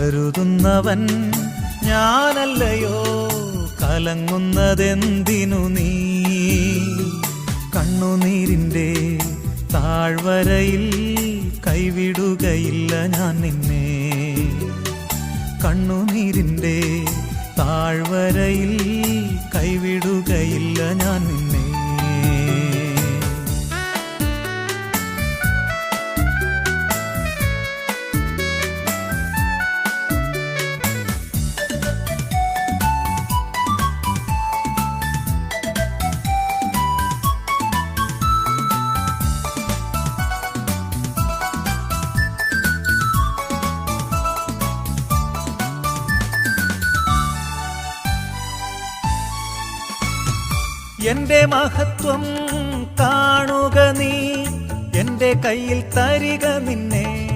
കരുതുന്നവൻ ഞാനല്ലയോ? കലങ്ങുന്നതെന്തിനു നീ? കണ്ണുനീരിന്റെ താഴ്വരയിൽ കൈവിടുകയില്ല ഞാൻ നിന്നെ. കണ്ണുനീരിന്റെ താഴ്വരയിൽ കൈവിടുകയില്ല എന്റെ മഹത്വം കാണുക നീ. എന്റെ കയ്യിൽ തരിക നിന്നെ.